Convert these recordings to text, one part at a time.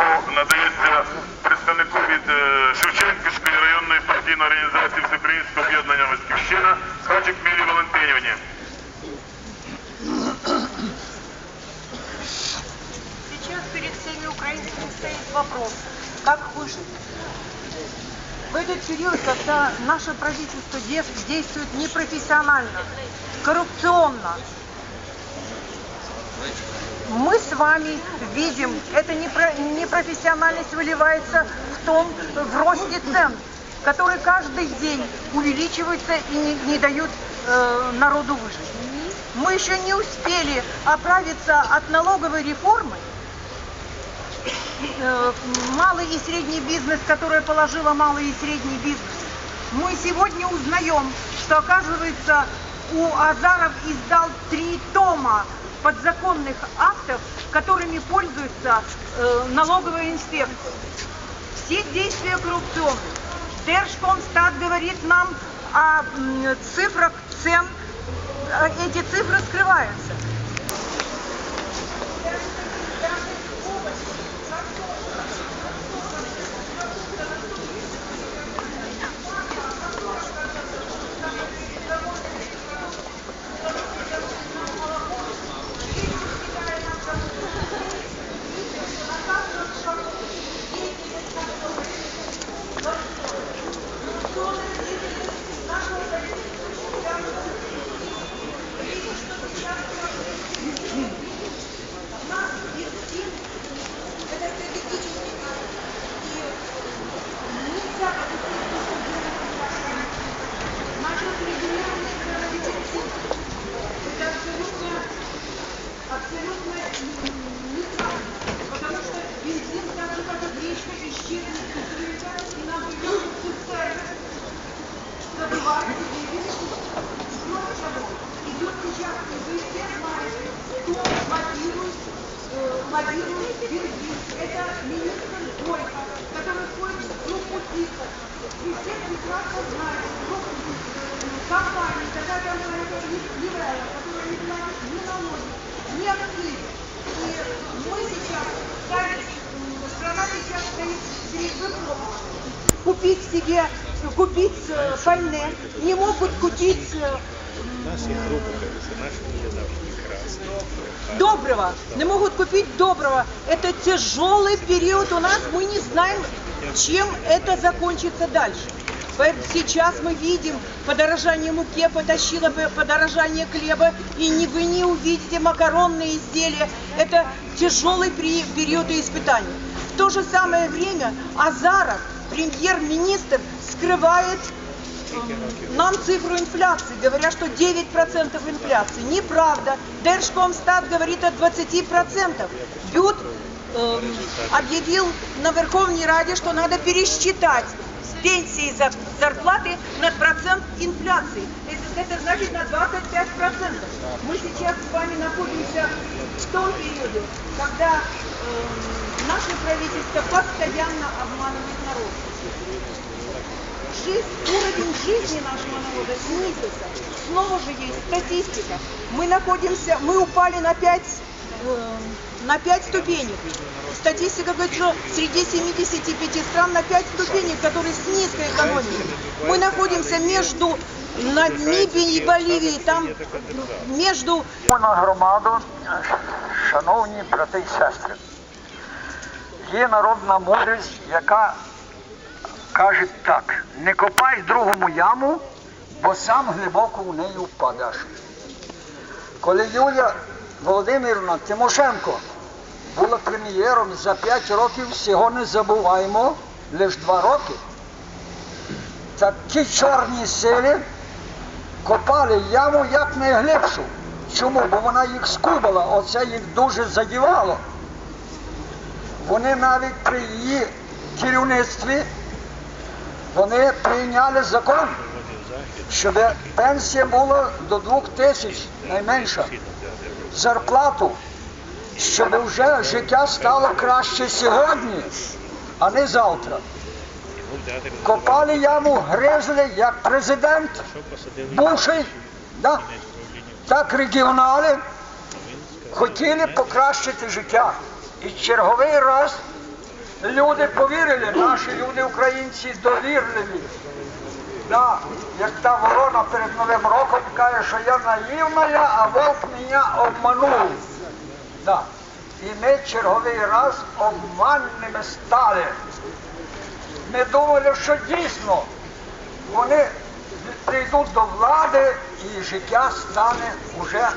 слово надається представнику від е, Шевченківської районної партійної організації Всеукраїнського об'єднання Батьківщина Хачик Мілі Валентинівні. Сейчас перед всеми украинцами стоит вопрос, как выжить. В этот период, когда наше правительство дес- действует непрофессионально, коррупционно, мы с вами видим, эта непро- непрофессиональность выливается в том, в росте цен, которые каждый день увеличиваются и не, не дают э, народу выжить. Мы еще не успели оправиться от налоговой реформы, э, малый и средний бизнес, которое положила малый и средний бизнес. Мы сегодня узнаем, что оказывается у Азаров издал три тома подзаконных актов, которыми пользуется э, налоговая инспекция. Все действия коррупционные. Держкомстат говорит нам о цифрах цен. Э, Эти цифры скрываются. э, лоббирует бензин. Это министр Бойко, который входит в группу ТИКа. Вы все прекрасно знаете, группу компании, такая компания, как Нивелла, которая не платит ни налоги, ни акцизы. И мы сейчас, стали, м, страна сейчас стоит перед выбором. Купить себе, купить э, пальне, не могут купить э, Наші групи, наші не завжди красні. доброго, не могут купить доброго. Это тяжелый период у нас, мы не знаем, чем это закончится дальше. Сейчас мы видим подорожание муки, потащило бы подорожание хлеба, и не, вы не увидите макаронные изделия. Это тяжелый период испытаний. В то же самое время Азаров, премьер-министр, скрывает нам цифру инфляции, говорят, что 9% инфляции. Неправда. Держкомстат говорит о 20%. Бют эм, объявил на Верховной Раде, что надо пересчитать пенсии за зарплаты на процент инфляции. Это, значит на 25%. Мы сейчас с вами находимся в том периоде, когда эм, наше правительство постоянно обманывает народ жизнь, уровень жизни нашего народа снизился. Снова же есть статистика. Мы находимся, мы упали на 5, на 5 ступенек. Статистика говорит, что среди 75 стран на 5 ступенек, которые с низкой экономикой. Мы находимся между Намибией и Боливией, там между На громаду, шановні брати і сестри, є народна мудрість, яка каже так: не копай другому яму, бо сам глибоко в неї впадеш. Коли Юлія Володимирівна Тимошенко була прем'єром за 5 років, всього не забуваємо, лише 2 роки, такі чорні сили копали яму як найглибшу. Чому? Бо вона їх скубала, оце їх дуже задівало. Вони навіть при її керівництві вони прийняли закон, щоб пенсія була до двох тисяч найменша. Зарплату, щоб вже життя стало краще сьогодні, а не завтра. Копали яму, гризли, як президент бувший, да, так регіонали хотіли покращити життя. І черговий раз люди повірили, наші люди, українці, довірливі. Да, як та ворона перед Новим роком каже, що я наївна, а вовк мене обманув. Да. І ми черговий раз обманними стали. Ми думали, що дійсно вони прийдуть до влади і життя стане уже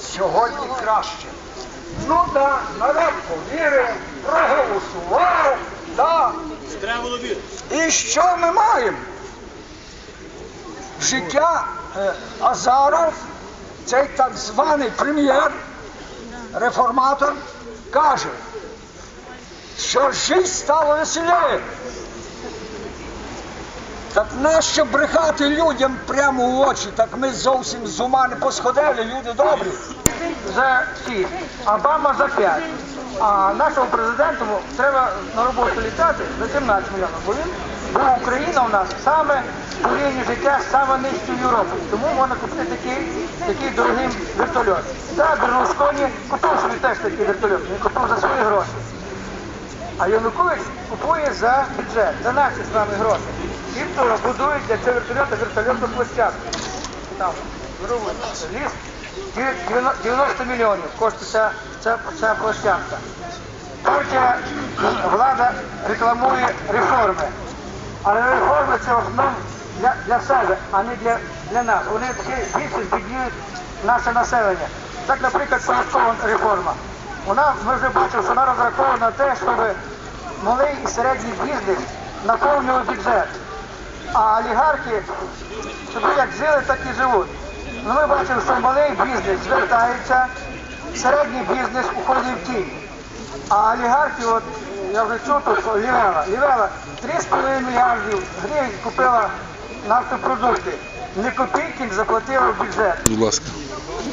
сьогодні краще. Ну да, народ повірив, проголосував, да. І що ми маємо? Життя е, Азаров, цей так званий прем'єр, реформатор, каже, що життя стало веселіше. Так нащо брехати людям прямо в очі? Так ми зовсім з ума не посходили, люди добрі. за 6, Обама за 5. А нашому президенту треба на роботу літати за 17 мільйонів. Бо він, бо Україна у нас саме по рівні життя саме нижче в Європі. Тому можна купити такий, такий дорогий вертольот. Так, Берлусконі купив собі теж такий вертольот. Він купив за свої гроші. А Янукович купує за бюджет, за наші з вами гроші. І то будують для цього вертольота вертольотну площадку. Там, вирують ліс. 90 мільйонів коштує ця, ця, ця площадка. Партія влада рекламує реформи. Але реформи це в основному для, для себе, а не для, для нас. Вони більше збіднюють наше населення. Так, наприклад, податкова реформа. Вона, ми вже бачили, що вона розрахована на те, щоб малий і середній бізнес наповнював бюджет. А олігархи собі як жили, так і живуть. Ну, ми бачимо, що малий бізнес звертається, середній бізнес уходить в тінь. А олігархи, от я вже чув тут, що Лівела, Лівела 3,5 мільярдів гривень купила нафтопродукти. Не копійки не заплатила в бюджет. Будь ласка.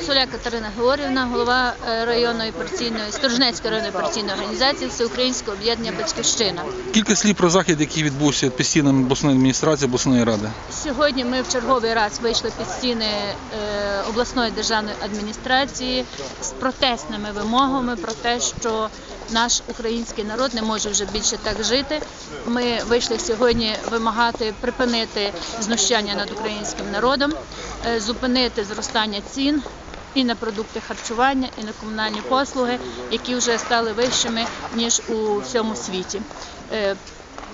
Соля Катерина Георгівна, голова е, районної партійної Сторожнецької районної партійної організації Всеукраїнського об'єднання Батьківщина. Кілька слів про захід, який відбувся під стінами обласної адміністрації, обласної ради. Сьогодні ми в черговий раз вийшли під стіни е, обласної державної адміністрації з протестними вимогами про те, що наш український народ не може вже більше так жити. Ми вийшли сьогодні вимагати припинити знущання над українським народом, е, зупинити зростання цін. І на продукти харчування, і на комунальні послуги, які вже стали вищими ніж у всьому світі. Е,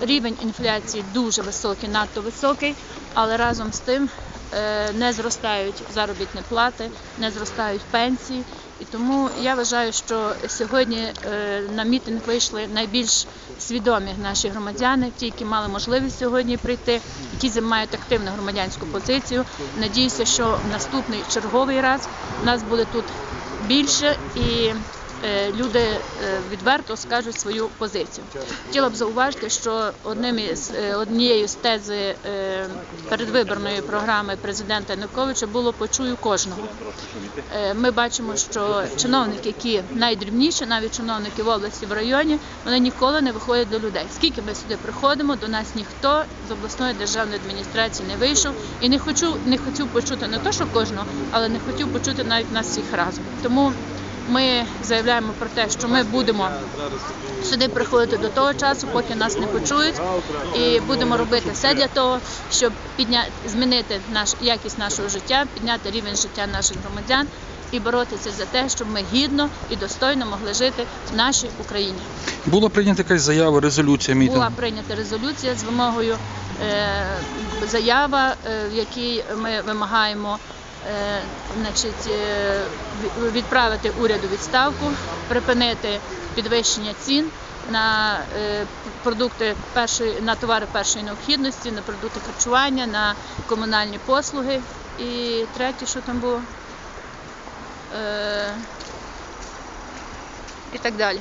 Рівень інфляції дуже високий, надто високий, але разом з тим е, не зростають заробітні плати, не зростають пенсії. І тому я вважаю, що сьогодні е, на мітинг вийшли найбільш свідомі наші громадяни, ті, які мали можливість сьогодні прийти, які займають активну громадянську позицію. Надіюся, що наступний черговий раз нас буде тут більше і люди е, відверто скажуть свою позицію. Хотіла б зауважити, що одним із е, однією з тези е, передвиборної програми президента Януковича було почую кожного. Е, Ми бачимо, що чиновники, які найдрібніші, навіть чиновники в області в районі, вони ніколи не виходять до людей. Скільки ми сюди приходимо, до нас ніхто з обласної державної адміністрації не вийшов і не хочу, не хотів почути не то, що кожного, але не хотів почути навіть нас всіх разом. Тому ми заявляємо про те, що ми будемо сюди приходити до того часу, поки нас не почують, і будемо робити все для того, щоб підня... змінити наш якість нашого життя, підняти рівень життя наших громадян і боротися за те, щоб ми гідно і достойно могли жити в нашій Україні. Була прийнята якась заява, резолюція мітингу. Була прийнята резолюція з вимогою е, заява, е, в якій ми вимагаємо значить, е, відправити уряду відставку, припинити підвищення цін на е, продукти першої на товари першої необхідності, на продукти харчування, на комунальні послуги. І третє, що там було. Е, і так далі.